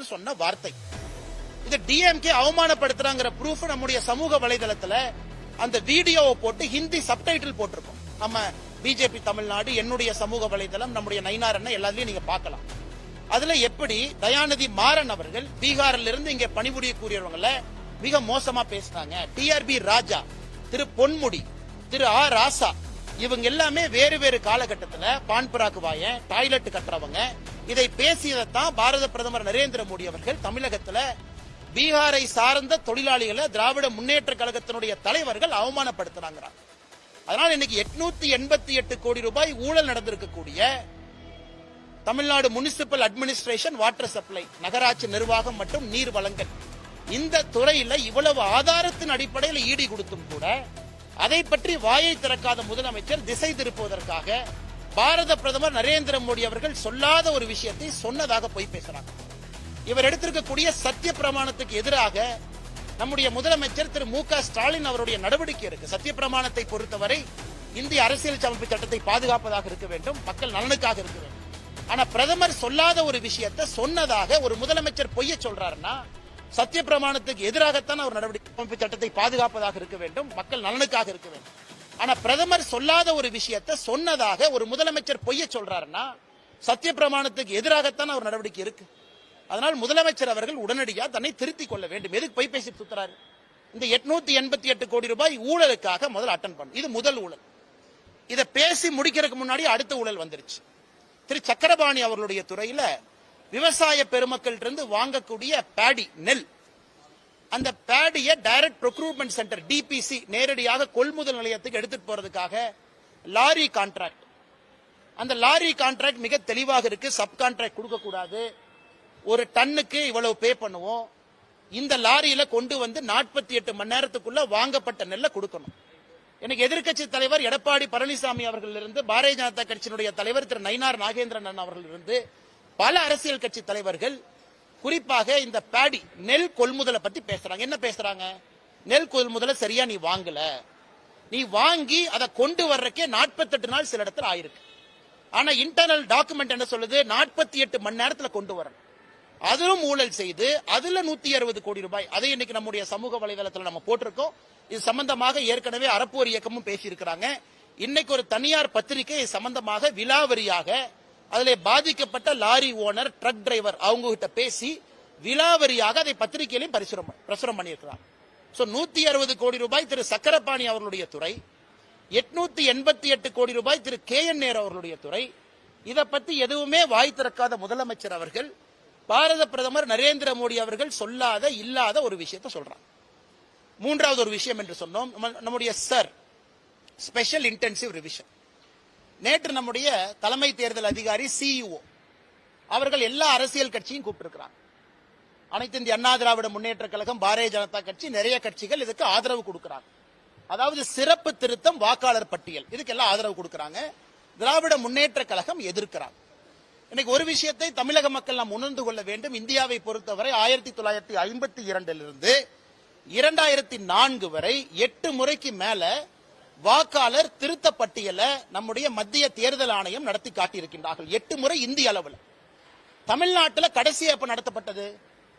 போது சொன்ன வார்த்தை. இது டிஎம்கே அவமானப்படுத்துறாங்கிற ப்ரூஃப் நம்முடைய சமூக வலைதளத்துல அந்த வீடியோவை போட்டு ஹிந்தி சப்டைட்டில் போட்டிருக்கோம். நம்ம பிஜேபி தமிழ்நாடு என்னுடைய சமூக வலைதளம் நம்முடைய நயினார் அண்ணன் நீங்க பார்க்கலாம். அதுல எப்படி தயாநிதி மாறன் அவர்கள் பீகாரில் இருந்து இங்க பணிபுரியக்கூடியவங்கள மிக மோசமா பேசினாங்க டிஆர்பி ராஜா திரு பொன்முடி திரு ஆ ராசா இவங்க எல்லாமே வேறு வேறு காலகட்டத்துல பான்புராக்கு வாய டாய்லெட் கட்டுறவங்க. இதை பேசியதைத்தான் பாரத பிரதமர் நரேந்திர மோடி அவர்கள் தமிழகத்துல பீகாரை சார்ந்த தொழிலாளிகளை திராவிட முன்னேற்ற கழகத்தினுடைய தலைவர்கள் அவமானப்படுத்துறாங்கிறாங்க. அதனால் இன்னைக்கு எட்நூத்தி எண்பத்தி எட்டு கோடி ரூபாய் ஊழல் நடந்திருக்கக்கூடிய Tamil Nadu municipal administration water supply நகராட்சி நிர்வாகம் மற்றும் நீர் வழங்கல். இந்த துறையில இவ்வளவு ஆதாரத்தின் அடிப்படையில் ஈடு கொடுத்தும் கூட அதை பற்றி வாயை திறக்காத முதலமைச்சர் திசை திருப்புவதற்காக பாரத பிரதமர் நரேந்திர மோடி அவர்கள் சொல்லாத ஒரு விஷயத்தை சொன்னதாக போய் பேசுறாங்க. இவர் எடுத்திருக்கக்கூடிய சத்திய பிரமாணத்துக்கு எதிராக நம்முடைய முதலமைச்சர் திரு மு க ஸ்டாலின் அவருடைய நடவடிக்கை இருக்கு. சத்திய பிரமாணத்தை பொறுத்தவரை இந்திய அரசியல் அமைப்பு சட்டத்தை பாதுகாப்பதாக இருக்க வேண்டும் மக்கள் நலனுக்காக இருக்க வேண்டும். ஆனா பிரதமர் சொல்லாத ஒரு விஷயத்தை சொன்னதாக ஒரு முதலமைச்சர் பொய்ய சொல்றாருன்னா சத்திய பிரமாணத்துக்கு எதிராகத்தான் அவர் நடவடிக்கை அமைப்பு சட்டத்தை பாதுகாப்பதாக இருக்க வேண்டும் மக்கள் நலனுக்காக இருக்க வேண்டும். ஆனா பிரதமர் சொல்லாத ஒரு விஷயத்தை சொன்னதாக ஒரு முதலமைச்சர் பொய்ய சொல்றாருன்னா சத்திய பிரமாணத்துக்கு எதிராகத்தான் அவர் நடவடிக்கை இருக்கு. அதனால் முதலமைச்சர் அவர்கள் உடனடியாக தன்னை திருத்திக் கொள்ள வேண்டும். எதுக்கு பொய் பேசி சுத்துறாரு? இந்த எட்நூத்தி எண்பத்தி எட்டு கோடி ரூபாய் ஊழலுக்காக முதல் அட்டன் பண்ணும் இது முதல் ஊழல். இதை பேசி முடிக்கிறதுக்கு முன்னாடி அடுத்த ஊழல் வந்துருச்சு. திரு சக்கரபாணி அவர்களுடைய துறையில விவசாய பெருமக்கள் இருந்து வாங்கக்கூடிய பேடி நெல் அந்த பேடியை டைரக்ட் ப்ரொக்ரூட்மெண்ட் சென்டர் டிபிசி நேரடியாக கொள்முதல் நிலையத்துக்கு எடுத்துட்டு போறதுக்காக லாரி கான்ட்ராக்ட் அந்த லாரி கான்ட்ராக்ட் மிக தெளிவாக இருக்கு. சப் கான்ட்ராக்ட் கொடுக்க கூடாது ஒரு டன்னுக்கு இவ்வளவு பே பண்ணுவோம். இந்த லாரியில கொண்டு வந்து நாற்பத்தி எட்டு மணி நேரத்துக்குள்ள வாங்கப்பட்ட நெல்லை கொடுக்கணும். எனக்கு எதிர்க்கட்சி தலைவர் எடப்பாடி பழனிசாமி அவர்கள் இருந்து பாரதிய ஜனதா கட்சியினுடைய தலைவர் திரு நயினார் நாகேந்திரன் அவர்கள் இருந்து பல அரசியல் கட்சி தலைவர்கள் குறிப்பாக இந்த பேடி நெல் கொள்முதலை பத்தி பேசுறாங்க. என்ன பேசுறாங்க? நெல் கொள்முதலை சரியா நீ வாங்கல. நீ வாங்கி அதை கொண்டு வர்றக்கே 48 நாள் சில இடத்துல ஆயிருக்கு. ஆனா இன்டர்னல் டாக்குமெண்ட் என்ன சொல்லுது? 48 எட்டு மணி நேரத்துல கொண்டு வரணும். அதிலும் ஊழல் செய்து அதுல நூத்தி அறுபது கோடி ரூபாய் அதை இன்னைக்கு நம்முடைய சமூக வலைதளத்துல நம்ம போட்டிருக்கோம். இது சம்பந்தமாக ஏற்கனவே அறப்போர் இயக்கமும் பேசியிருக்கிறாங்க. இன்னைக்கு ஒரு தனியார் பத்திரிகை சம்பந்தமாக விலாவரியாக அதிலே பாதிக்கப்பட்ட லாரி ஓனர் ட்ரக் டிரைவர் அவங்க கிட்ட பேசி விலாவரியாக அதை பத்திரிகையிலையும் பரிசுரம் பிரசுரம் பண்ணியிருக்கிறார். சோ நூத்தி அறுபது கோடி ரூபாய் திரு சக்கரபாணி அவர்களுடைய துறை எட்நூத்தி எண்பத்தி எட்டு கோடி ரூபாய் திரு கே என் நேர் அவர்களுடைய துறை இதை பத்தி எதுவுமே வாய் திறக்காத முதலமைச்சர் அவர்கள் பாரத பிரதமர் நரேந்திர மோடி அவர்கள் சொல்லாத இல்லாத ஒரு விஷயத்தை சொல்றாங்க மூன்றாவது ஒரு விஷயம் என்று சொன்னோம் நம்ம- நம்முடைய சர் ஸ்பெஷல் இன்டென்சிவ் ரிவிஷன் நேற்று நம்முடைய தலைமை தேர்தல் அதிகாரி சிஇஓ அவர்கள் எல்லா அரசியல் கட்சியும் கூப்பிட்டிருக்கிறாங்க. அனைத்து இந்திய அண்ணா திராவிட முன்னேற்ற கழகம் பாரதிய ஜனதா கட்சி நிறைய கட்சிகள் இதுக்கு ஆதரவு கொடுக்கிறாங்க. அதாவது சிறப்பு திருத்தம் வாக்காளர் பட்டியல். இதுக்கு எல்லாம் ஆதரவு கொடுக்கறாங்க. திராவிட முன்னேற்ற கழகம் எதிர்க்கிறாங்க. இன்னைக்கு ஒரு விஷயத்தை தமிழக மக்கள் நாம் உணர்ந்து கொள்ள வேண்டும். இந்தியாவை பொறுத்தவரை ஆயிரத்தி தொள்ளாயிரத்தி ஐம்பத்தி இரண்டிலிருந்து இரண்டாயிரத்தி நான்கு வரை எட்டு முறைக்கு மேல வாக்காளர் திருத்த பட்டியலை நம்முடைய மத்திய தேர்தல் ஆணையம் நடத்தி காட்டியிருக்கின்றார்கள். எட்டு முறை இந்திய அளவில். தமிழ்நாட்டில் கடைசி எப்ப நடத்தப்பட்டது?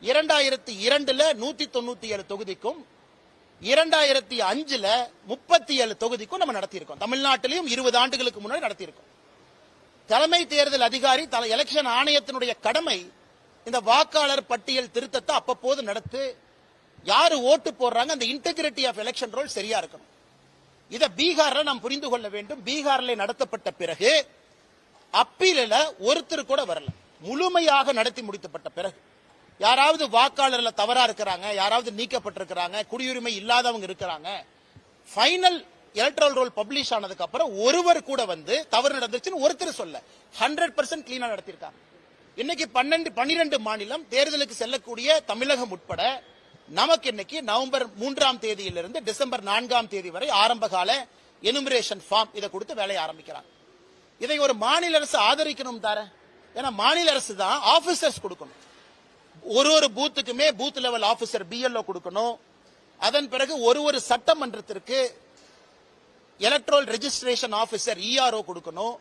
இரண்டாயிரத்தி இரண்டுல நூத்தி தொண்ணூத்தி ஏழு தொகுதிக்கும் இரண்டாயிரத்தி அஞ்சுல முப்பத்தி ஏழு தொகுதிக்கும் நம்ம நடத்தியிருக்கோம். தமிழ்நாட்டிலையும் இருபது ஆண்டுகளுக்கு முன்னாடி நடத்தியிருக்கோம். தலைமை தேர்தல் அதிகாரி தலை எலெக்ஷன் ஆணையத்தினுடைய கடமை இந்த வாக்காளர் பட்டியல் திருத்தத்தை அப்பப்போது நடத்து யாரு ஓட்டு போடுறாங்க அந்த இன்டெகிரிட்டி ஆஃப் எலெக்ஷன் ரோல் சரியா இருக்கணும். இதை பீகார்ல நாம் புரிந்து கொள்ள வேண்டும். பீகார்ல நடத்தப்பட்ட பிறகு அப்பீலில் ஒருத்தர் கூட வரல. முழுமையாக நடத்தி முடித்தப்பட்ட பிறகு. யாராவது வாக்காளர்ல தவறா இருக்கிறாங்க யாராவது நீக்கப்பட்டிருக்கிறாங்க குடியுரிமை இல்லாதவங்க இருக்கிறாங்க ஃபைனல் எலக்ட்ரல் ரோல் பப்ளிஷ் ஆனதுக்கு அப்புறம் ஒருவர் கூட வந்து தவறு நடந்துச்சுன்னு ஒருத்தர் சொல்ல. ஹண்ட்ரட் பர்சன்ட் கிளீனா நடத்திருக்காங்க இன்னைக்கு பன்னெண்டு பன்னிரண்டு மாநிலம் தேர்தலுக்கு செல்லக்கூடிய தமிழகம் உட்பட நமக்கு இன்னைக்கு நவம்பர் மூன்றாம் தேதியிலிருந்து டிசம்பர் நான்காம் தேதி வரை ஆரம்பகால எனுமரேஷன் ஃபார்ம் இதை கொடுத்து வேலையை ஆரம்பிக்கிறாங்க இதை ஒரு மாநில அரசு ஆதரிக்கணும் தார? ஏன்னா மாநில அரசு தான் ஆபீசர்ஸ் கொடுக்கணும். ஒரு ஒரு பூத்துக்குமே பூத் லெவல் ஆபீசர் பிஎல்ஓ கொடுக்கணும். அதன் பிறகு ஒரு ஒரு சட்டமன்றத்திற்கு எலக்ட்ரல் ரெஜிஸ்ட்ரேஷன் ஆபீசர் இஆர்ஓ கொடுக்கணும்.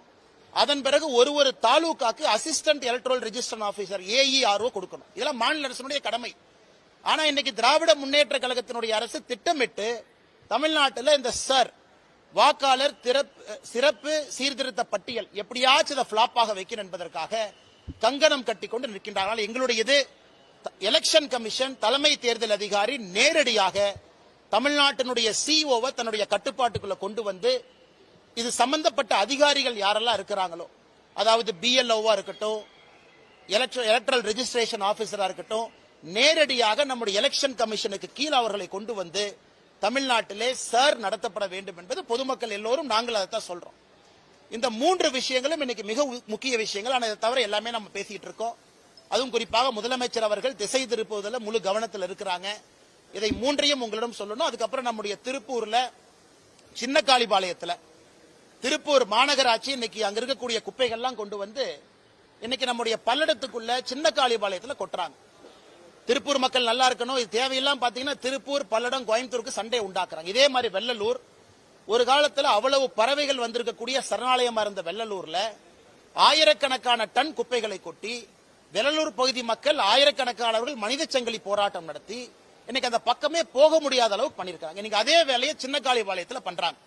அதன் பிறகு ஒரு ஒரு தாலுகாக்கு assistant electoral registration officer AERO கொடுக்கணும். இதெல்லாம் மாநில அரசுடைய கடமை. ஆனா இன்னைக்கு திராவிட முன்னேற்ற கழகத்தினுடைய அரசு திட்டமிட்டு தமிழ்நாட்டில் இந்த சர் வாக்காளர் திறப்பு- சிறப்பு சீர்திருத்த பட்டியல் எப்படியாச்சும் இதை பிளாப்பாக வைக்கணும் என்பதற்காக கங்கணம் கட்டிக்கொண்டு நிற்கின்றார்கள். எங்களுடைய இது எலெக்ஷன் கமிஷன் தலைமை தேர்தல் அதிகாரி நேரடியாக தமிழ்நாட்டினுடைய சிஓவை தன்னுடைய கட்டுப்பாட்டுக்குள்ள கொண்டு வந்து இது சம்பந்தப்பட்ட அதிகாரிகள் யாரெல்லாம் இருக்கிறாங்களோ அதாவது பிஎல்ஓவா இருக்கட்டும் எலக்ட்ரல் ரெஜிஸ்ட்ரேஷன் ஆபீசரா இருக்கட்டும் நேரடியாக நம்முடைய எலெக்ஷன் கமிஷனுக்கு கீழ் அவர்களை கொண்டு வந்து தமிழ்நாட்டிலே சர் நடத்தப்பட வேண்டும் என்பது பொதுமக்கள் எல்லோரும் நாங்கள் அதைத்தான் சொல்றோம். இந்த மூன்று விஷயங்களும் இன்னைக்கு மிக முக்கிய விஷயங்கள். ஆனால் இதை தவிர எல்லாமே நம்ம பேசிட்டு இருக்கோம். அதுவும் குறிப்பாக முதலமைச்சர் அவர்கள் திசை திருப்புவதில் முழு கவனத்தில் இருக்கிறாங்க. இதை மூன்றையும் உங்களிடம் சொல்லணும். அதுக்கப்புறம் நம்முடைய திருப்பூர்ல சின்ன காளிபாளையத்தில் திருப்பூர் மாநகராட்சி இன்னைக்கு அங்க இருக்கக்கூடிய குப்பைகள்லாம் கொண்டு வந்து இன்னைக்கு நம்முடைய பல்லடத்துக்குள்ள சின்ன காளிபாளையத்தில் கொட்டுறாங்க. திருப்பூர் மக்கள் நல்லா இருக்கணும். இது தேவையெல்லாம் பாத்தீங்கன்னா திருப்பூர் பல்லடம் கோயம்புத்தூருக்கு சண்டை உண்டாக்குறாங்க. இதே மாதிரி வெள்ளலூர் ஒரு காலத்துல அவ்வளவு பறவைகள் வந்திருக்கக்கூடிய சரணாலயமா இருந்த வெள்ளலூர்ல ஆயிரக்கணக்கான டன் குப்பைகளை கொட்டி வெள்ளலூர் பகுதி மக்கள் ஆயிரக்கணக்கானவர்கள் மனித சங்கிலி போராட்டம் நடத்தி இன்னைக்கு அந்த பக்கமே போக முடியாத அளவுக்கு பண்ணிருக்காங்க. இன்னைக்கு அதே வேலையை சின்ன காளிபாளையத்துல பண்றாங்க.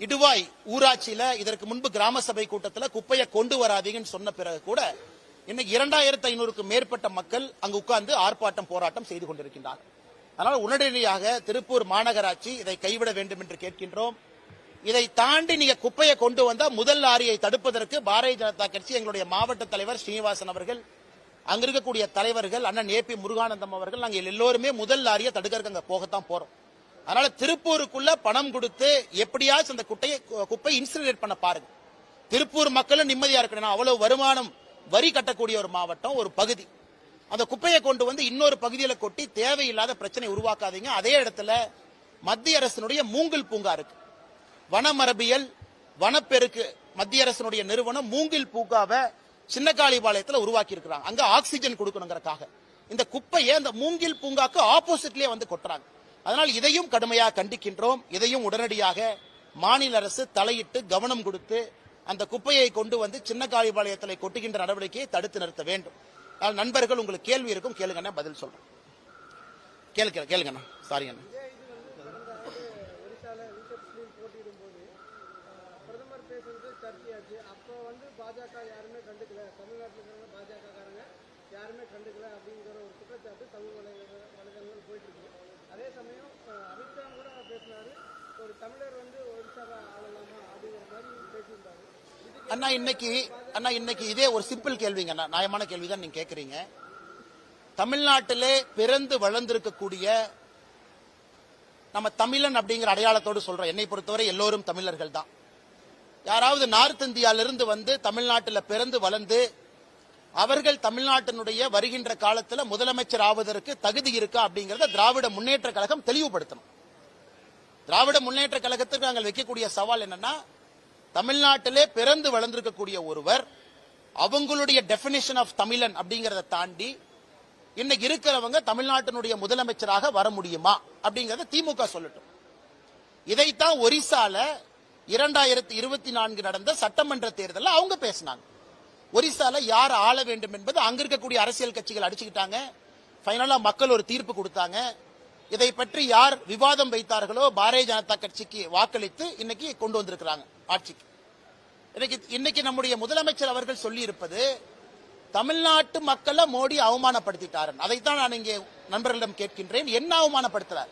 இடுவாய் ஊராட்சியில இதற்கு முன்பு கிராம சபை கூட்டத்துல குப்பையை கொண்டு வராதீங்கன்னு சொன்ன பிறகு கூட இன்னைக்கு இரண்டாயிரத்து ஐநூறுக்கு மேற்பட்ட மக்கள் அங்கு உட்கார்ந்து ஆர்ப்பாட்டம் போராட்டம் செய்து கொண்டிருக்கின்றார்கள். அதனால் உடனடியாக திருப்பூர் மாநகராட்சி இதை கைவிட வேண்டும் என்று கேட்கின்றோம். இதை தாண்டி நீங்க குப்பையை கொண்டு வந்த முதல் லாரியை தடுப்பதற்கு பாரதிய ஜனதா கட்சி எங்களுடைய மாவட்ட தலைவர் ஸ்ரீனிவாசன் அவர்கள் அங்க இருக்கக்கூடிய தலைவர்கள் அண்ணன் ஏ பி முருகானந்தம் அவர்கள் நாங்கள் எல்லோருமே முதல் லாரியை தடுக்கிறதுக்கு அங்க போகத்தான் போறோம். அதனால திருப்பூருக்குள்ள பணம் கொடுத்து எப்படியாச்சும் அந்த குட்டையை குப்பை இன்சிலேட் பண்ண பாருங்க. திருப்பூர் மக்களும் நிம்மதியா இருக்கணும். அவ்வளவு வருமானம் வரி கட்டக்கூடிய ஒரு மாவட்டம் ஒரு பகுதி. அந்த குப்பையை கொண்டு வந்து இன்னொரு பகுதியில் கொட்டி தேவையில்லாத பிரச்சனை உருவாக்காதீங்க. அதே இடத்துல மத்திய அரசினுடைய மூங்கில் பூங்கா இருக்கு. வனமரபியல் வனப்பெருக்கு மத்திய அரசினுடைய நிறுவனம் மூங்கில் பூங்காவை சின்னகாளிபாளையத்தில் உருவாக்கி இருக்கிறாங்க அங்க ஆக்சிஜன் கொடுக்கணுங்கிறக்காக. இந்த குப்பையை அந்த மூங்கில் பூங்காக்கு ஆப்போசிட்லேயே வந்து கொட்டுறாங்க. அதனால் இதையும் கடுமையாக கண்டிக்கின்றோம். இதையும் உடனடியாக மாநில அரசு தலையிட்டு கவனம் கொடுத்து அந்த குப்பையை கொண்டு வந்து சின்ன காளிபாளையத்தில் கொட்டுகின்ற நடவடிக்கையை தடுத்து நிறுத்த வேண்டும். அதனால் நண்பர்கள் உங்களுக்கு கேள்வி இருக்கும் கேளுங்கண்ணா பதில் சொல்றேன். கேளு கேளு கேளுங்கண்ணா சாரி அண்ணா. ஒரிசால ரிஷப் போட்டியிடும்போது பிரதமர் பேசுறது சர்ச்சையாச்சு அப்போ வந்து பாஜக யாருமே கண்டுக்கல தமிழ்நாட்டில் இருக்கிற யாருமே கண்டுக்கல அப்படிங்கிற ஒரு குற்றச்சாட்டு சமூக வலை வலைதளங்கள் போயிட்டு இருக்கு அதே சமயம் அமித்ஷா கூட பேசினாரு ஒரு தமிழர் வந்து ஒரிசாவை ஆளலாமா அப்படிங்கிற மாதிரி பேசியிருந்தாரு. அண்ணா இன்னைக்கு அண்ணா இன்னைக்கு இதே ஒரு சிம்பிள் கேள்விங்க அண்ணா. நியாயமான கேள்வி தான் நீங்க கேக்குறீங்க. தமிழ்நாட்டிலே பிறந்து வளர்ந்திருக்கக்கூடிய நம்ம தமிழன் அப்படிங்கிற அடையாளத்தோடு சொல்றோம் என்னை பொறுத்தவரை எல்லோரும் தமிழர்கள் தான். யாராவது நார்த் இந்தியாவிலிருந்து வந்து தமிழ்நாட்டில் பிறந்து வளர்ந்து அவர்கள் தமிழ்நாட்டினுடைய வருகின்ற காலத்தில் முதலமைச்சர் ஆவதற்கு தகுதி இருக்கா அப்படிங்கறத திராவிட முன்னேற்ற கழகம் தெளிவுபடுத்தணும். திராவிட முன்னேற்ற கழகத்திற்கு நாங்கள் வைக்கக்கூடிய சவால் என்னன்னா தமிழ்நாட்டிலே பிறந்து வளர்ந்திருக்கக்கூடிய ஒருவர் அவங்களுடைய டெபினிஷன் ஆஃப் தமிழன் அப்படிங்கிறத தாண்டி இன்னைக்கு இருக்கிறவங்க தமிழ்நாட்டினுடைய முதலமைச்சராக வர முடியுமா அப்படிங்கறத திமுக சொல்லட்டும். இதைத்தான் ஒரிசால இரண்டாயிரத்தி இருபத்தி நான்கு நடந்த சட்டமன்ற தேர்தலில் அவங்க பேசினாங்க. ஒரிசால யார் ஆள வேண்டும் என்பது அங்க இருக்கக்கூடிய அரசியல் கட்சிகள் அடிச்சுக்கிட்டாங்க. ஃபைனலா மக்கள் ஒரு தீர்ப்பு கொடுத்தாங்க. இதை பற்றி யார் விவாதம் வைத்தார்களோ பாரதிய ஜனதா கட்சிக்கு வாக்களித்து இன்னைக்கு கொண்டு வந்திருக்கிறாங்க ஆட்சிக்கு. இன்னைக்கு இன்னைக்கு நம்முடைய முதலமைச்சர் அவர்கள் சொல்லி இருப்பது தமிழ்நாட்டு மக்களை மோடி அவமானப்படுத்திட்டார் அதைத்தான் நான் இங்கே நண்பர்களிடம் கேட்கின்றேன். என்ன அவமானப்படுத்துறார்?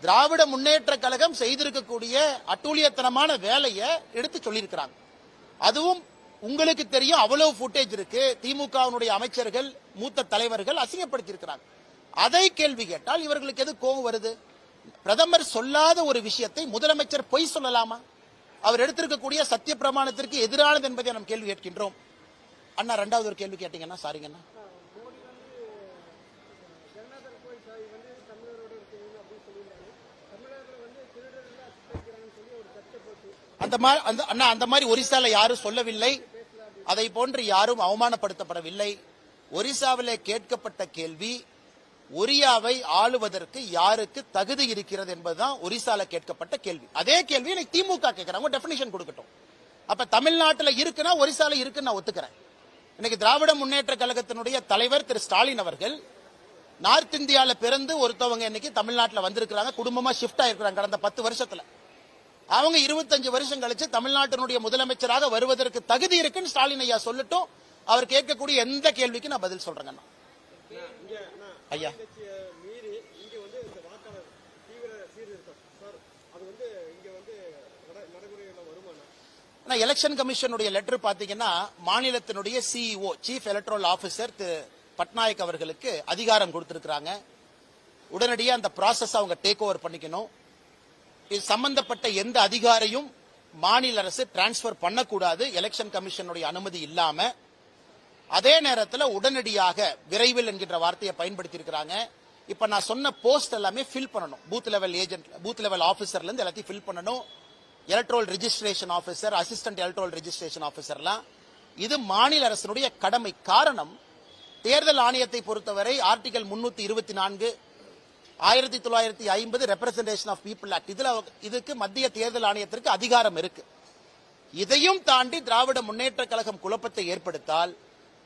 திராவிட முன்னேற்ற கழகம் செய்திருக்கக்கூடிய அட்டூழியத்தனமான வேலையை எடுத்து சொல்லியிருக்கிறாங்க. அதுவும் உங்களுக்கு தெரியும் அவ்வளவு ஃபுட்டேஜ் இருக்கு. திமுகவினுடைய அமைச்சர்கள் மூத்த தலைவர்கள் அசிங்கப்படுத்தியிருக்கிறாங்க. அதை கேள்வி கேட்டால் இவர்களுக்கு எது கோபம் வருது? பிரதமர் சொல்லாத ஒரு விஷயத்தை முதலமைச்சர் பொய் சொல்லலாமா? அவர் எடுத்திருக்கக்கூடிய சத்திய பிரமாணத்திற்கு எதிரானது என்பதை நாம் கேள்வி கேட்கின்றோம். அண்ணா ரெண்டாவது ஒரு கேள்வி கேட்டீங்கன்னா சாரிங்கண்ணா. அந்த மாதிரி அந்த அண்ணா அந்த மாதிரி ஒரிசால யாரும் சொல்லவில்லை. அதை போன்று யாரும் அவமானப்படுத்தப்படவில்லை. ஒரிசாவிலே கேட்கப்பட்ட கேள்வி ஒரியாவை ஆளுவதற்கு யாருக்கு தகுதி இருக்கிறது என்பதுதான் ஒரிசால கேட்கப்பட்ட கேள்வி. அதே கேள்வி இன்னைக்கு திமுக கேட்கிறாங்க. டெபினிஷன் கொடுக்கட்டும். அப்ப தமிழ்நாட்டுல இருக்குன்னா ஒரிசால இருக்குன்னு நான் ஒத்துக்கிறேன். இன்னைக்கு திராவிட முன்னேற்ற கழகத்தினுடைய தலைவர் திரு ஸ்டாலின் அவர்கள் நார்த் இந்தியால பிறந்து ஒருத்தவங்க இன்னைக்கு தமிழ்நாட்டில் வந்திருக்கிறாங்க. குடும்பமா ஷிஃப்ட் ஆயிருக்கிறாங்க கடந்த பத்து வருஷத்துல. அவங்க இருபத்தஞ்சு வருஷம் கழிச்சு தமிழ்நாட்டினுடைய முதலமைச்சராக வருவதற்கு தகுதி இருக்குன்னு ஸ்டாலின் ஐயா சொல்லட்டும் அவர் கேட்கக்கூடிய எந்த கேள்விக்கு நான் பதில் சொல்றேங்கண்ணா ஐயா. மீறி இங்க வந்து இந்த வாக்காளர் தீவிர சீர்திருத்தம். சார் அது வந்து இங்க வந்து நட- நடைமுறையில வருமானா ஆனா எலெக்ஷன் கமிஷனுடைய லெட்டர் பாத்தீங்கன்னா மாநிலத்தினுடைய சிஇஓ சீஃப் எலக்ட்ரல் ஆபீசர் திரு பட்நாயக் அவர்களுக்கு அதிகாரம் கொடுத்திருக்கிறாங்க. உடனடியா அந்த ப்ராசஸ் அவங்க டேக் ஓவர் பண்ணிக்கணும். இது சம்பந்தப்பட்ட எந்த அதிகாரையும் மாநில அரசு டிரான்ஸ்பர் பண்ணக்கூடாது. எலெக்ஷன் கமிஷனுடைய அனுமதி இல்லாம அதே நேரத்தில் உடனடியாக விரைவில் என்கின்ற வார்த்தையை பயன்படுத்தி இருக்கிறாங்க இப்ப நான் சொன்ன போஸ்ட் எல்லாமே ஃபில் பண்ணணும். Booth level agent booth level ஆஃபீஸர்ல இருந்து எல்லாத்தையும் ஃபில் பண்ணணும். Electoral registration officer assistant electoral registration ஆஃபீஸர்லாம் இது மாநில அரசினுடைய கடமை. காரணம் தேர்தல் ஆணையத்தை பொறுத்தவரை ஆர்டிகல் முன்னூத்தி இருபத்தி நான்கு ஆயிரத்தி தொள்ளாயிரத்தி ஐம்பது ரெப்ரசன்டேஷன் ஆஃப் பீப்புள் ஆக்ட் இதுல இதுக்கு மத்திய தேர்தல் ஆணையத்திற்கு அதிகாரம் இருக்கு. இதையும் தாண்டி திராவிட முன்னேற்ற கழகம் குழப்பத்தை ஏற்படுத்தால்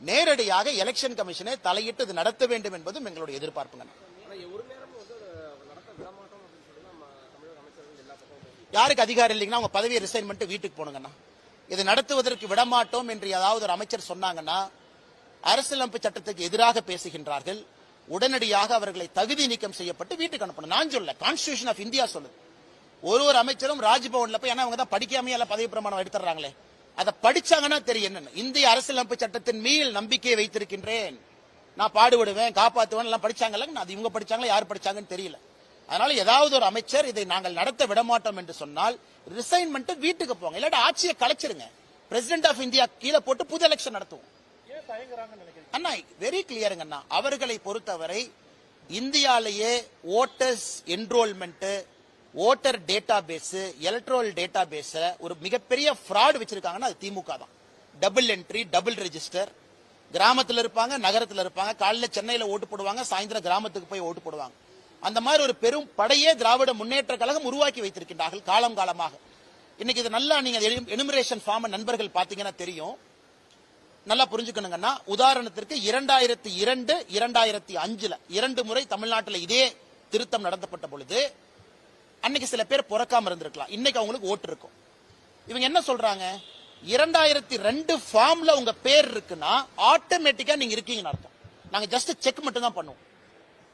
நேரடியாக எலெக்ஷன் கமிஷனை தலையிட்டு இது நடத்த வேண்டும் என்பதும் எங்களுடைய எதிர்பார்ப்புங்க. யாருக்கு அதிகாரம் இல்லைங்கன்னா அவங்க பதவியை ரிசைன் பண்ணிட்டு வீட்டுக்கு போனுங்கண்ணா இதை நடத்துவதற்கு விடமாட்டோம் என்று ஏதாவது ஒரு அமைச்சர் சொன்னாங்கன்னா அரசியலமைப்பு சட்டத்துக்கு எதிராக பேசுகின்றார்கள். உடனடியாக அவர்களை தகுதி நீக்கம் செய்யப்பட்டு வீட்டுக்கு அனுப்பணும். நான் சொல்ல கான்ஸ்டியூஷன் ஆஃப் இந்தியா சொல்லுது. ஒரு ஒரு அமைச்சரும் ராஜ்பவன்ல போய் ஏன்னா அவங்க தான் படிக்காமையே எல்லாம் பதவி பிரமாணம் எடுத்துறாங்களே அதை படிச்சாங்கன்னா தெரியும் என்னன்னு. இந்திய அரசியலமைப்பு சட்டத்தின் மீள் நம்பிக்கை வைத்திருக்கின்றேன். நான் பாடுபடுவேன் காப்பாத்துவேன் எல்லாம் படிச்சாங்கல்ல அது இவங்க படிச்சாங்களா யார் படிச்சாங்கன்னு தெரியல. அதனால ஏதாவது ஒரு அமைச்சர் இதை நாங்கள் நடத்த விடமாட்டோம் என்று சொன்னால் ரிசைன்மெண்ட் வீட்டுக்கு போங்க. இல்லாட்டி ஆட்சியை கலைச்சிருங்க. பிரசிடென்ட் ஆஃப் இந்தியா கீழே போட்டு புது எலெக்ஷன் நடத்துவோம். அண்ணா வெரி கிளியருங்க அண்ணா. அவர்களை பொறுத்தவரை இந்தியாலேயே voters enrolment voter data base electoral data base ஒரு மிகப்பெரிய ஃப்ராட் வச்சிருக்காங்கன்னா அது திமுக தான். டபுள் என்ட்ரி டபுள் ரெஜிஸ்டர் கிராமத்தில் இருப்பாங்க நகரத்தில் இருப்பாங்க காலையில் சென்னையில் ஓட்டு போடுவாங்க சாயந்தரம் கிராமத்துக்கு போய் ஓட்டு போடுவாங்க. அந்த மாதிரி ஒரு பெரும் படையே திராவிட முன்னேற்ற கழகம் உருவாக்கி வைத்திருக்கின்றார்கள் காலம் காலமாக. இன்னைக்கு இது நல்லா நீங்க எனுமரேஷன் ஃபார்ம் நண்பர்கள் பாத்தீங்கன்னா தெரியும். நல்லா புரிஞ்சுக்கணுங்கன்னா உதாரணத்திற்கு இரண்டாயிரத்தி இரண்டு இரண்டாயிரத்தி அஞ்சுல இரண்டு முறை தமிழ்நாட்டில் இதே திருத்தம் நடத்தப்பட்ட பொழுது அன்னைக்கு சில பேர் பிறக்காம இருந்திருக்கலாம். இன்னைக்கு அவங்களுக்கு ஓட்டு இருக்கும். இவங்க என்ன சொல்றாங்க? இரண்டாயிரத்தி ரெண்டு ஃபார்ம்ல உங்க பேர் இருக்குன்னா ஆட்டோமேட்டிக்கா நீங்க இருக்கீங்கன்னு அர்த்தம். நாங்க ஜஸ்ட் செக் மட்டும் தான் பண்ணுவோம்.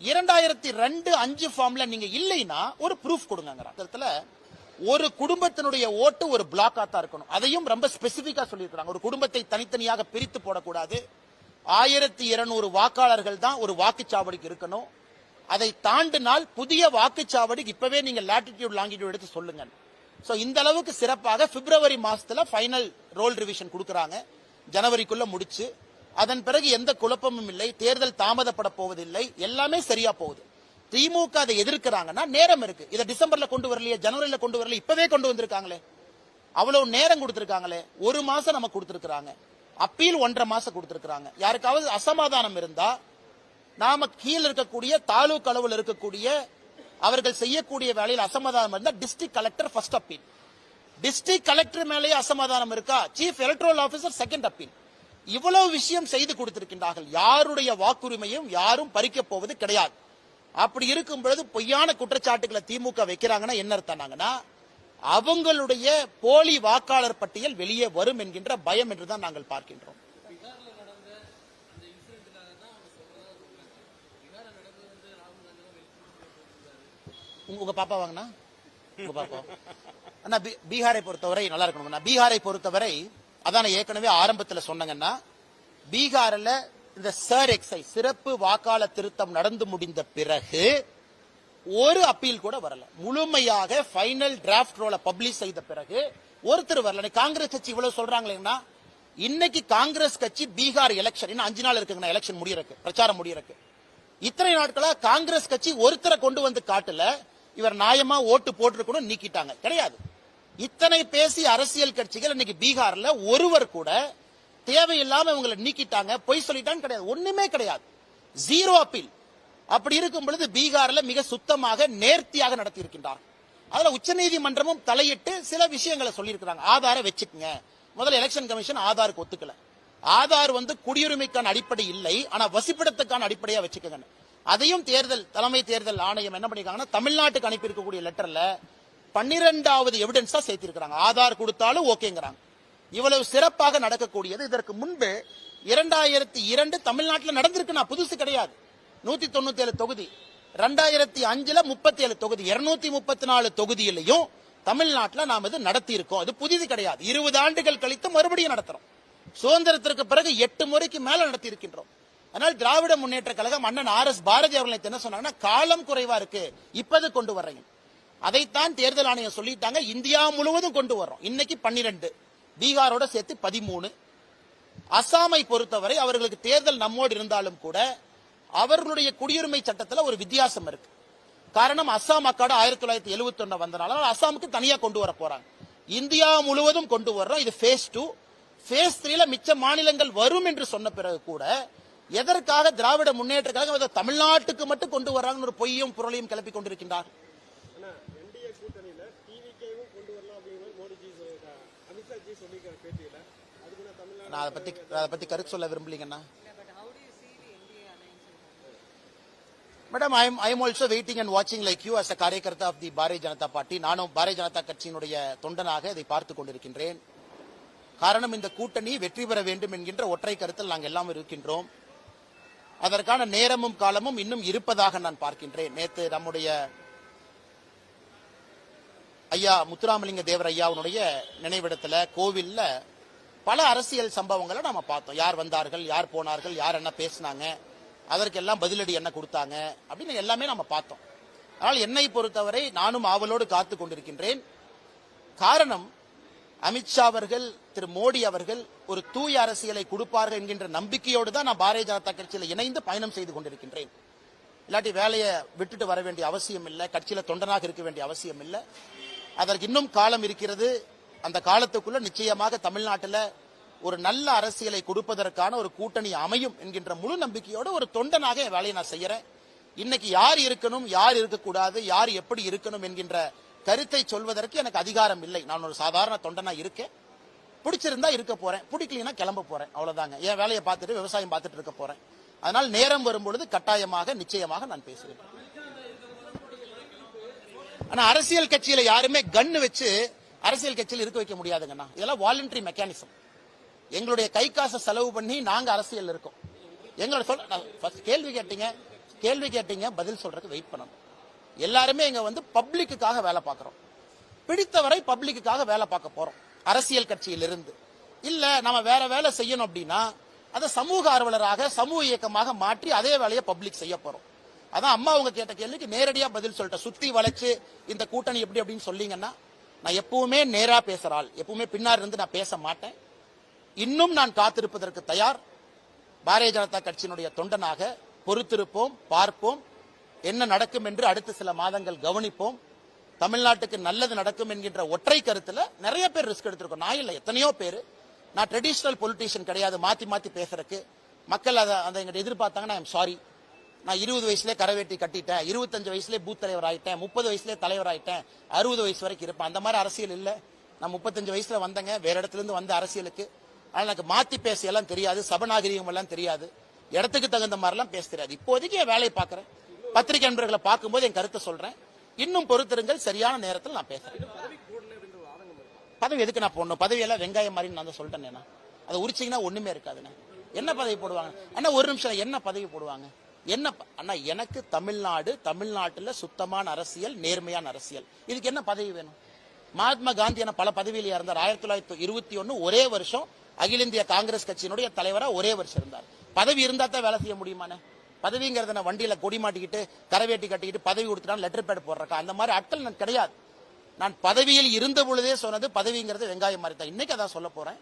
இரண்டாயிரத்தி ரெண்டு அஞ்சு ஃபார்ம்ல நீங்க இல்லைன்னா ஒரு ப்ரூஃப் கொடுங்க அர்த்தத்துல ஒரு குடும்பத்தினுடைய ஓட்டு ஒரு பிளாக்கா தான் இருக்கணும். அதையும் ரொம்ப ஸ்பெசிபிக்கா சொல்லியிருக்காங்க ஒரு குடும்பத்தை தனித்தனியாக பிரித்து போடக்கூடாது. ஆயிரத்தி இருநூறு வாக்காளர்கள் தான் ஒரு வாக்குச்சாவடிக்கு இருக்கணும். அதை தாண்டினால் புதிய வாக்குச்சாவடிக்கு இப்பவே நீங்க லாட்டிடியூட் லாங்கிடியூட் எடுத்து சொல்லுங்க ஸோ இந்த அளவுக்கு சிறப்பாக பிப்ரவரி மாசத்துல ஃபைனல் ரோல் ரிவிஷன் கொடுக்குறாங்க. ஜனவரிக்குள்ள முடிச்சு அதன் பிறகு எந்த குழப்பமும் இல்லை தேர்தல் தாமதப்பட போவதில்லை எல்லாமே சரியா போகுது. திமுக அதை எதிர்க்கிறாங்கன்னா நேரம் இருக்கு. இதை டிசம்பர்ல கொண்டு வரலையே ஜனவரியில கொண்டு வரல இப்பவே கொண்டு வந்திருக்காங்களே. அவ்வளவு நேரம் கொடுத்திருக்காங்களே ஒரு மாசம் நம்ம கொடுத்திருக்கிறாங்க. அப்பீல் ஒன்றரை மாசம் கொடுத்திருக்கிறாங்க. யாருக்காவது அசமாதானம் இருந்தா நாம கீழே இருக்கக்கூடிய தாலுக் அளவில் இருக்கக்கூடிய அவர்கள் செய்யக்கூடிய வேலையில் அசமாதானம் இருந்தா district collector first appeal district collector மேலேயே அசமாதானம் இருக்கா? Chief electoral officer second appeal இவ்வளவு விஷயம் செய்து கொடுத்திருக்கின்றார்கள். யாருடைய வாக்குரிமையும் யாரும் பறிக்க போவது கிடையாது. அப்படி இருக்கும் பொழுது பொய்யான குற்றச்சாட்டுகளை திமுக வைக்கிறாங்கன்னா என்ன அர்த்தம்னாங்கன்னா அவங்களுடைய போலி வாக்காளர் பட்டியல் வெளியே வரும் என்கின்ற பயம் என்றுதான் நாங்கள் பார்க்கின்றோம். உங்க பாப்பா வாங்கண்ணா உங்க பாப்பா. அண்ணா பீ- பீகாரை பொறுத்தவரை நல்லா இருக்கணுங்கண்ணா பீகாரை பொறுத்தவரை அதான் நான் ஏற்கனவே ஆரம்பத்துல சொன்னங்கன்னா பீகார்ல இந்த சர் எக்ஸைஸ் சிறப்பு வாக்காளர் திருத்தம் நடந்து முடிந்த பிறகு ஒரு அப்பீல் கூட வரல. முழுமையாக ஃபைனல் டிராஃப்ட் ரோல பப்ளிஷ் செய்த பிறகு ஒருத்தர் வரல. காங்கிரஸ் கட்சி இவ்வளவு சொல்றாங்களேன்னா இன்னைக்கு காங்கிரஸ் கட்சி பீகார் எலெக்ஷன் இன்னும் அஞ்சு நாள் இருக்குங்கண்ணா எலெக்ஷன் முடியறக்கு பிரச்சாரம் முடியறக்கு. இத்தனை நாட்களா காங்கிரஸ் கட்சி ஒருத்தரை கொண்டு வந்து காட்டல. இவர் நியாயமா ஓட்டு போட்டிருக்கணும் நீக்கிட்டாங்க. கிடையாது. இத்தனை பேசி அரசியல் கட்சிகள் இன்னைக்கு பீகார்ல ஒருவர் கூட தேவையில்லாம இவங்களை நீக்கிட்டாங்க. பொய் சொல்லிட்டாங்க கிடையாது. ஒண்ணுமே கிடையாது. ஜீரோ அப்பீல் அப்படி இருக்கும் பொழுது பீகார்ல மிக சுத்தமாக நேர்த்தியாக நடத்தி இருக்கின்றார் அதுல உச்சநீதிமன்றமும் தலையிட்டு சில விஷயங்களை சொல்லியிருக்கிறாங்க. ஆதாரம் வச்சுக்கங்க. முதல்ல எலெக்ஷன் கமிஷன் ஆதாருக்கு ஒத்துக்கல. ஆதார் வந்து குடியுரிமைக்கான அடிப்படை இல்லை. ஆனா வசிப்பிடத்துக்கான அடிப்படையா வச்சுக்கோங்க அதையும் தேர்தல் தலைமை தேர்தல் ஆணையம் என்ன பண்ணிருக்காங்கன்னா தமிழ்நாட்டுக்கு அனுப்பியிருக்கக்கூடிய லெட்டர்ல பன்னிரெண்டாவது எவிடன்ஸா சேர்த்திருக்கிறாங்க. ஆதார் கொடுத்தாலும் ஓகேங்கிறாங்க. இவ்வளவு சிறப்பாக நடக்கக்கூடியது. இதற்கு முன்பு இரண்டாயிரத்தி இரண்டு தமிழ்நாட்டில் நடந்திருக்கு. நான் புதுசு கிடையாது. நூத்தி தொண்ணூத்தி ஏழு தொகுதி. ரெண்டாயிரத்தி அஞ்சுல முப்பத்தி ஏழு தொகுதி. இருநூத்தி முப்பத்தி நாலு தொகுதியிலையும் தமிழ்நாட்டில் நாம் இது நடத்தி இருக்கோம் இது புதிது கிடையாது. இருபது ஆண்டுகள் கழித்து மறுபடியும் நடத்துறோம். சுதந்திரத்திற்கு பிறகு எட்டு முறைக்கு மேல நடத்தி இருக்கின்றோம் அதனால் திராவிட முன்னேற்ற கழகம் அண்ணன் ஆர் எஸ் பாரதி அவர்கள் என்ன சொன்னாங்கன்னா காலம் குறைவா இருக்கு. இப்பது கொண்டு வர்றீங்க அதைத்தான் தேர்தல் ஆணையம் சொல்லிட்டாங்க. இந்தியா முழுவதும் கொண்டு வரோம் இன்னைக்கு பன்னிரெண்டு. பீகாரோட சேர்த்து பதிமூணு. அசாமை பொறுத்தவரை அவர்களுக்கு தேர்தல் நம்மோடு இருந்தாலும் கூட அவர்களுடைய குடியுரிமை சட்டத்தில் ஒரு வித்தியாசம் இருக்கு. காரணம் அஸ்ஸாம் அக்காடு ஆயிரத்தி தொள்ளாயிரத்தி எழுபத்தி ஒன்னு வந்தனால அசாமுக்கு தனியா கொண்டு வர போறாங்க. இந்தியா முழுவதும் கொண்டு வர்றோம். இது ஃபேஸ் டூ ஃபேஸ் த்ரீல மிச்ச மாநிலங்கள் வரும் என்று சொன்ன பிறகு கூட எதற்காக திராவிட முன்னேற்ற கழகம் தமிழ்நாட்டுக்கு மட்டும் கொண்டு வர்றாங்கன்னு ஒரு பொய்யும் புரளையும் கிளப்பி கொண்டிருக்கின்றார்? நான் தமிழ்நாடு நான் அதை பத்தி அதை பத்தி கருத்து சொல்ல விரும்பலீங்கன்னா madam I I am also waiting and வாட்சிங் like you as a காரியகர்த்தா of the Bharatiya Janata party நானும் பாரதிய ஜனதா கட்சியினுடைய தொண்டனாக இதை பார்த்து கொண்டிருக்கின்றேன். காரணம் இந்த கூட்டணி வெற்றி பெற வேண்டும் என்கின்ற ஒற்றை கருத்தில் நாங்கள் எல்லாம் இருக்கின்றோம். அதற்கான நேரமும் காலமும் இன்னும் இருப்பதாக நான் பார்க்கின்றேன். நேத்து நம்முடைய ஐயா முத்துராமலிங்க தேவர் ஐயாவுடைய நினைவிடத்துல கோவில்ல பல அரசியல் சம்பவங்களை நாம பார்த்தோம். யார் வந்தார்கள் யார் போனார்கள் யார் என்ன பேசினாங்க அதற்கெல்லாம் பதிலடி என்ன கொடுத்தாங்க அப்படின்னு எல்லாமே நம்ம பார்த்தோம். ஆனால் என்னை பொறுத்தவரை நானும் ஆவலோடு காத்து கொண்டிருக்கின்றேன். காரணம் அமித்ஷா அவர்கள் திரு மோடி அவர்கள் ஒரு தூய அரசியலை கொடுப்பார்கள் என்கின்ற நம்பிக்கையோடு தான் நான் பாரதிய ஜனதா கட்சியில் இணைந்து பயணம் செய்து கொண்டிருக்கின்றேன். இல்லாட்டி வேலையை விட்டுட்டு வர வேண்டிய அவசியம் இல்லை கட்சியில் தொண்டனாக இருக்க வேண்டிய அவசியம் இல்லை. அதற்கு இன்னும் காலம் இருக்கிறது. அந்த காலத்துக்குள்ள நிச்சயமாக தமிழ்நாட்டில் ஒரு நல்ல அரசியலை கொடுப்பதற்கான ஒரு கூட்டணி அமையும் என்கின்ற முழு நம்பிக்கையோடு ஒரு தொண்டனாக என் வேலையை நான் செய்யறேன். இன்னைக்கு யார் இருக்கணும் யார் இருக்கக்கூடாது யார் எப்படி இருக்கணும் என்கின்ற கருத்தை சொல்வதற்கு எனக்கு அதிகாரம் இல்லை. நான் ஒரு சாதாரண தொண்டனா இருக்கேன். பிடிச்சிருந்தா இருக்க போறேன். பிடிக்கலனா கிளம்ப போறேன். அவ்வளவுதாங்க. என் வேலையை பார்த்துட்டு விவசாயம் பார்த்துட்டு இருக்க போறேன். அதனால் நேரம் வரும்பொழுது கட்டாயமாக நிச்சயமாக நான் பேசுவேன். ஆனா அரசியல் கட்சியில யாருமே கன்னு வச்சு அரசியல் கட்சியில் இருக்க வைக்க முடியாதுங்கண்ணா. இதெல்லாம் வாலண்டரி மெக்கானிசம் எங்களுடைய கை காசை செலவு பண்ணி நாங்க அரசியல் இருக்கோம். எங்களோட சொல் கேள்வி கேட்டீங்க. கேள்வி கேட்டீங்க பதில் சொல்றதுக்கு வெயிட் பண்ணணும். எல்லாருமே இங்க வந்து பப்ளிக்குக்காக வேலை பார்க்கறோம். பிடித்தவரை பப்ளிக்குக்காக வேலை பார்க்க போறோம். அரசியல் கட்சியிலிருந்து. இல்ல நம்ம வேற வேலை செய்யணும் அப்படின்னா அதை சமூக ஆர்வலராக சமூக இயக்கமாக மாற்றி அதே வேலையை பப்ளிக் செய்ய போறோம். அதான் அம்மா அவங்க கேட்ட கேள்விக்கு நேரடியா பதில் சொல்லிட்டேன். சுத்தி வளைச்சு இந்த கூட்டணி எப்படி அப்படின்னு சொல்லீங்கன்னா நான் எப்பவுமே நேரா பேசுறாள் எப்பவுமே பின்னாடி இருந்து நான் பேச மாட்டேன். இன்னும் நான் காத்திருப்பதற்கு தயார். பாரதிய ஜனதா கட்சியினுடைய தொண்டனாக பொறுத்திருப்போம் பார்ப்போம். என்ன நடக்கும் என்று அடுத்த சில மாதங்கள் கவனிப்போம். தமிழ்நாட்டுக்கு நல்லது நடக்கும் என்கின்ற ஒற்றை கருத்துல நிறைய பேர் ரிஸ்க் எடுத்திருக்கோம். நான் இல்லை எத்தனையோ பேர். நான் ட்ரெடிஷனல் பொலிட்டீஷியன் கிடையாது. மாத்தி மாத்தி பேசுறதுக்கு. மக்கள் அதை அதை எங்கிட்ட எதிர்பார்த்தாங்கன்னா ஐம் சாரி நான் இருபது வயசுலேயே கரவேட்டி கட்டிட்டேன். இருபத்தஞ்சு வயசுலேயே பூத் தலைவர் ஆயிட்டேன். முப்பது வயசுலேயே தலைவர் ஆயிட்டேன். அறுபது வயசு வரைக்கும் இருப்பேன். அந்த மாதிரி அரசியல் இல்லை. நான் முப்பத்தஞ்சு வயசுல வந்தேங்க. வேற இடத்துல இருந்து வந்த அரசியலுக்கு. ஆனால் எனக்கு மாத்தி பேச எல்லாம் தெரியாது. சபநாகரிகம் எல்லாம் தெரியாது. இடத்துக்கு தகுந்த மாதிரிலாம் பேச தெரியாது. இப்போதைக்கு என் வேலையை பார்க்குறேன். பத்திரிகை நண்பர்களை பார்க்கும்போது என் கருத்தை சொல்றேன். இன்னும் பொறுத்திருங்கள் சரியான நேரத்தில் நான் பேசுறேன். பதவி எதுக்கு நான் போடணும்? பதவி எல்லாம் வெங்காயம் மாதிரி நான் சொல்லிட்டேன். அதை உரிச்சிங்கன்னா ஒண்ணுமே இருக்காதுண்ணே. என்ன பதவி போடுவாங்க? அண்ணா ஒரு நிமிஷம் என்ன பதவி போடுவாங்க? என்ன அண்ணா எனக்கு தமிழ்நாடு தமிழ்நாட்டுல சுத்தமான அரசியல் நேர்மையான அரசியல். இதுக்கு என்ன பதவி வேணும்? மகாத்மா காந்தி என பல பதவியில இருந்தார் ஆயிரத்தி தொள்ளாயிரத்தி இருபத்தி ஒன்னு ஒரே வருஷம் அகில இந்திய காங்கிரஸ் கட்சியினுடைய தலைவரா ஒரே வருஷம் இருந்தார். பதவி இருந்தா தான் வேலை செய்ய முடியுமாண்ணே? பதவிங்கிறத நான் வண்டியில் கொடி மாட்டிக்கிட்டு கரவேட்டி கட்டிக்கிட்டு பதவி கொடுத்துட்டா லெட்டர் பேட் போடுறக்கா? அந்த மாதிரி அட்டல் நான் கிடையாது. நான் பதவியில் இருந்த பொழுதே சொன்னது பதவிங்கிறது வெங்காயம் மாதிரி தான். இன்னைக்கு அதான் சொல்ல போறேன்.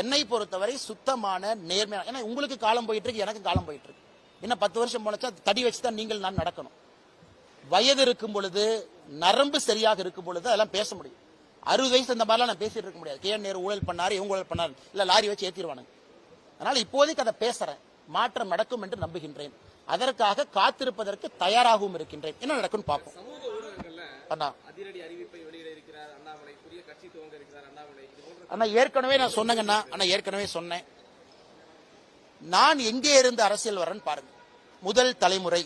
என்னை பொறுத்தவரை சுத்தமான நேர்மையான ஏன்னா உங்களுக்கு காலம் போயிட்டு இருக்கு எனக்கு காலம் போயிட்டு இருக்கு இன்னும் பத்து வருஷம் போனச்சா தடி வச்சு தான் நீங்கள் நான் நடக்கணும். வயது இருக்கும் பொழுது நரம்பு சரியாக இருக்கும் பொழுது அதெல்லாம் பேச முடியும். அறுபது வயசு இந்த மாதிரிலாம் நான் பேசிட்டு இருக்க முடியாது. கே நேரு ஊழல் பண்ணாரு இவங்க ஊழல் பண்ணாரு. இல்ல லாரி வச்சு ஏத்திடுவானுங்க. அதனால இப்போதைக்கு அதை பேசுறேன். மாற்றம் நடக்கும் என்று நம்புகின்றேன். அதற்காக காத்திருப்பதற்கு தயாராகவும் இருக்கின்றேன். என்ன நடக்கும்னு பார்ப்போம். அண்ணா. ஆனா ஏற்கனவே நான் சொன்னேங்கண்ணா ஆனா ஏற்கனவே சொன்னேன். நான் எங்கே இருந்து அரசியல் வரேன்னு பாருங்க. முதல் தலைமுறை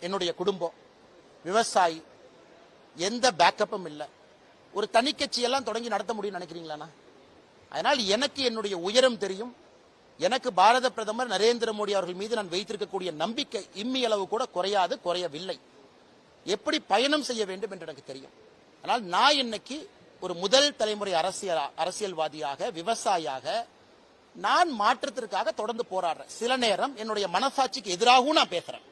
என்னுடைய குடும்பம் விவசாயி எந்த பேக்கப்பும் இல்லை. ஒரு தனி கட்சியெல்லாம் தொடங்கி நடத்த முடியும்னு நினைக்கிறீங்களாண்ணா அதனால் எனக்கு என்னுடைய உயரம் தெரியும். எனக்கு பாரத பிரதமர் நரேந்திர மோடி அவர்கள் மீது நான் வைத்திருக்கக்கூடிய நம்பிக்கை இம்மி அளவு கூட குறையாது குறையவில்லை. எப்படி பயணம் செய்ய வேண்டும் என்று எனக்கு தெரியும். ஆனால் நான் இன்னைக்கு ஒரு முதல் தலைமுறை அரசியல் அரசியல்வாதியாக விவசாயியாக நான் மாற்றத்திற்காக தொடர்ந்து போராடுறேன். சில நேரம் என்னுடைய மனசாட்சிக்கு எதிராகவும் நான் பேசுறேன்.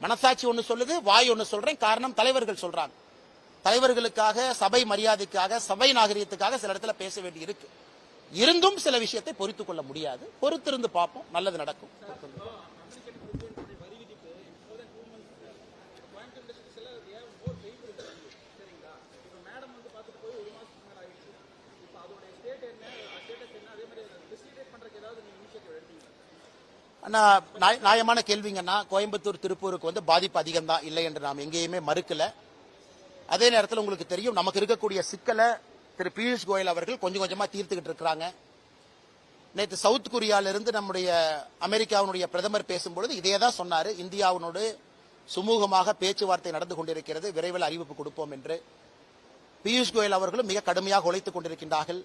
மனசாட்சி ஒன்று சொல்லுது வாய் ஒன்று சொல்றேன் காரணம் தலைவர்கள் சொல்றாங்க. தலைவர்களுக்காக சபை மரியாதைக்காக சபை நாகரிகத்துக்காக சில இடத்துல பேச வேண்டி இருக்கு இருந்தும் சில விஷயத்தை பொறுத்து கொள்ள முடியாது. பொறுத்திருந்து பார்ப்போம். நல்லது நடக்கும். அண்ணா நியாயமான கேள்விங்கன்னா கோயம்புத்தூர் திருப்பூருக்கு வந்து பாதிப்பு அதிகம் தான் இல்லை என்று நாம் எங்கேயுமே மறுக்கல. அதே நேரத்தில் உங்களுக்கு தெரியும் நமக்கு இருக்கக்கூடிய சிக்கலை திரு பியூஷ் கோயல் அவர்கள் கொஞ்சம் கொஞ்சமாக தீர்த்துக்கிட்டு இருக்கிறாங்க. நேற்று சவுத் கொரியாவிலிருந்து நம்முடைய அமெரிக்காவினுடைய பிரதமர் பேசும்பொழுது இதே தான் சொன்னார். இந்தியாவினோடு சுமூகமாக பேச்சுவார்த்தை நடந்து கொண்டிருக்கிறது. விரைவில் அறிவிப்பு கொடுப்போம் என்று. பியூஷ் கோயல் அவர்களும் மிக கடுமையாக உழைத்துக் கொண்டிருக்கின்றார்கள்.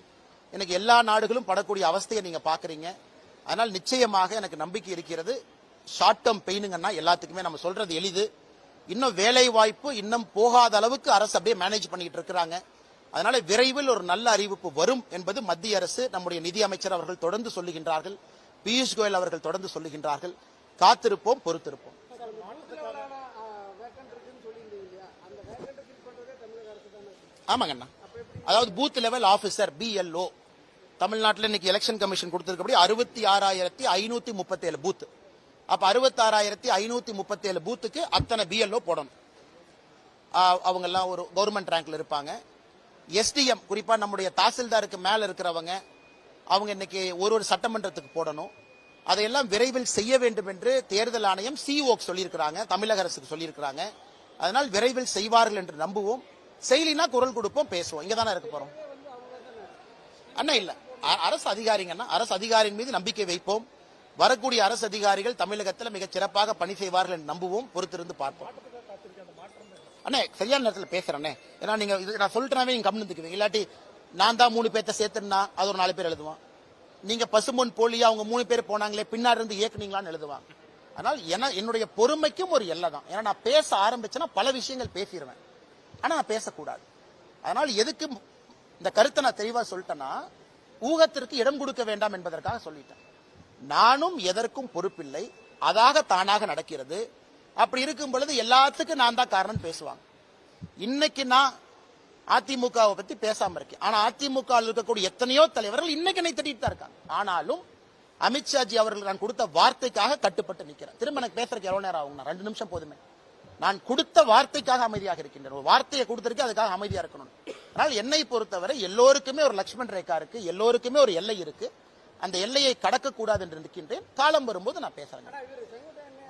எனக்கு எல்லா நாடுகளும் படக்கூடிய அவஸ்தையை நீங்கள் பார்க்குறீங்க அதனால் நிச்சயமாக எனக்கு நம்பிக்கை இருக்கிறது. ஷார்ட் டேர்ம் பெயினுங்கன்னா எல்லாத்துக்குமே நம்ம சொல்றது எளிது. இன்னும் வேலை வாய்ப்பு இன்னும் போகாத அளவுக்கு அரசு அப்படியே மேனேஜ் பண்ணிக்கிட்டு இருக்கிறாங்க. அதனால விரைவில் ஒரு நல்ல அறிவிப்பு வரும் என்பது மத்திய அரசு நம்முடைய நிதி அமைச்சர் அவர்கள் தொடர்ந்து சொல்லுகின்றார்கள் பியூஷ் கோயல் அவர்கள் தொடர்ந்து சொல்லுகின்றார்கள். காத்திருப்போம் பொறுத்திருப்போம். ஆமாங்கண்ணா அதாவது பூத் லெவல் ஆபீசர் பிஎல்ஓ தமிழ்நாட்டில் இன்னைக்கு எலெக்ஷன் கமிஷன் கொடுத்திருக்கபடி அறுபத்தி ஆறாயிரத்தி ஐநூத்தி முப்பத்தி ஏழு பூத் அப்ப அறுபத்தாறாயிரத்தி ஐநூத்தி முப்பத்தி ஏழு பூத்துக்கு அத்தனை பிஎல்ஓ போடணும். அவங்க எல்லாம் ஒரு கவர்மெண்ட் ரேங்க்ல இருப்பாங்க. எஸ்டிஎம் குறிப்பா நம்முடைய தாசில்தாருக்கு மேல இருக்கிறவங்க அவங்க இன்னைக்கு ஒரு ஒரு சட்டமன்றத்துக்கு போடணும். அதையெல்லாம் விரைவில் செய்ய வேண்டும் என்று தேர்தல் ஆணையம் சிஓக்கு சொல்லியிருக்கிறாங்க தமிழக அரசுக்கு சொல்லியிருக்கிறாங்க. அதனால் விரைவில் செய்வார்கள் என்று நம்புவோம். செயலினா குரல் கொடுப்போம் பேசுவோம். இங்க தானே இருக்க போறோம். அண்ணா இல்ல. அ- அரசு அதிகாரிங்கன்னா அரசு அதிகாரியின் மீது நம்பிக்கை வைப்போம். வரக்கூடிய அரசு அதிகாரிகள் தமிழகத்தில் மிகச் சிறப்பாக பணி செய்வார்கள் என்று நம்புவோம். பொறுத்திருந்து பார்ப்போம். அண்ணே சரியான நேரத்தில் பேசுறேன்னே ஏன்னா நீங்க இது நான் சொல்லிட்டேனாவே நீங்க கம்னு இல்லாட்டி நான் தான் மூணு பேர்த்த சேர்த்துனா அது ஒரு நாலு பேர் எழுதுவான். நீங்க பசும்பொன் போலியா அவங்க மூணு பேர் போனாங்களே பின்னாடி இருந்து இயக்குனீங்களான்னு எழுதுவாங்க அதனால் என என்னுடைய பொறுமைக்கும் ஒரு எல்லை தான். ஏன்னா நான் பேச ஆரம்பிச்சேன்னா பல விஷயங்கள் பேசிடுவேன் ஆனா நான் பேசக்கூடாது. அதனால் எதுக்கு இந்த கருத்தை நான் தெளிவா சொல்லிட்டேன்னா ஊகத்திற்கு இடம் கொடுக்க வேண்டாம் என்பதற்காக சொல்லிட்டேன். நானும் எதற்கும் பொறுப்பில்லை. அதாக தானாக நடக்கிறது. அப்படி இருக்கும் பொழுது எல்லாத்துக்கும் நான் தான் காரணம் பேசுவாங்க. இன்னைக்கு நான் அதிமுகவை பத்தி பேசாம இருக்கேன். ஆனா அதிமுக இருக்கக்கூடிய எத்தனையோ தலைவர்கள் இன்னைக்கு என்னை திட்டிட்டு தான் இருக்காங்க. ஆனாலும் அமித்ஷாஜி அவர்கள் நான் கொடுத்த வார்த்தைக்காக கட்டுப்பட்டு நிக்கிறேன் திரும்ப எனக்கு பேசுறதுக்கு எவ்வளவு நேரம் ஆகும் ரெண்டு நிமிஷம் போதுமே. நான் கொடுத்த வார்த்தைக்காக அமைதியாக இருக்கின்றேன். ஒரு வார்த்தையை கொடுத்திருக்கேன் அதுக்காக அமைதியா இருக்கணும். அதனால என்னை பொறுத்தவரை எல்லோருக்குமே ஒரு லக்ஷ்மண் ரேகா இருக்கு எல்லோருக்குமே ஒரு எல்லை இருக்கு. அந்த எல்லையை கடக்க கூடாது என்று இருக்கின்றேன் காலம் வரும்போது நான் பேசுறேன்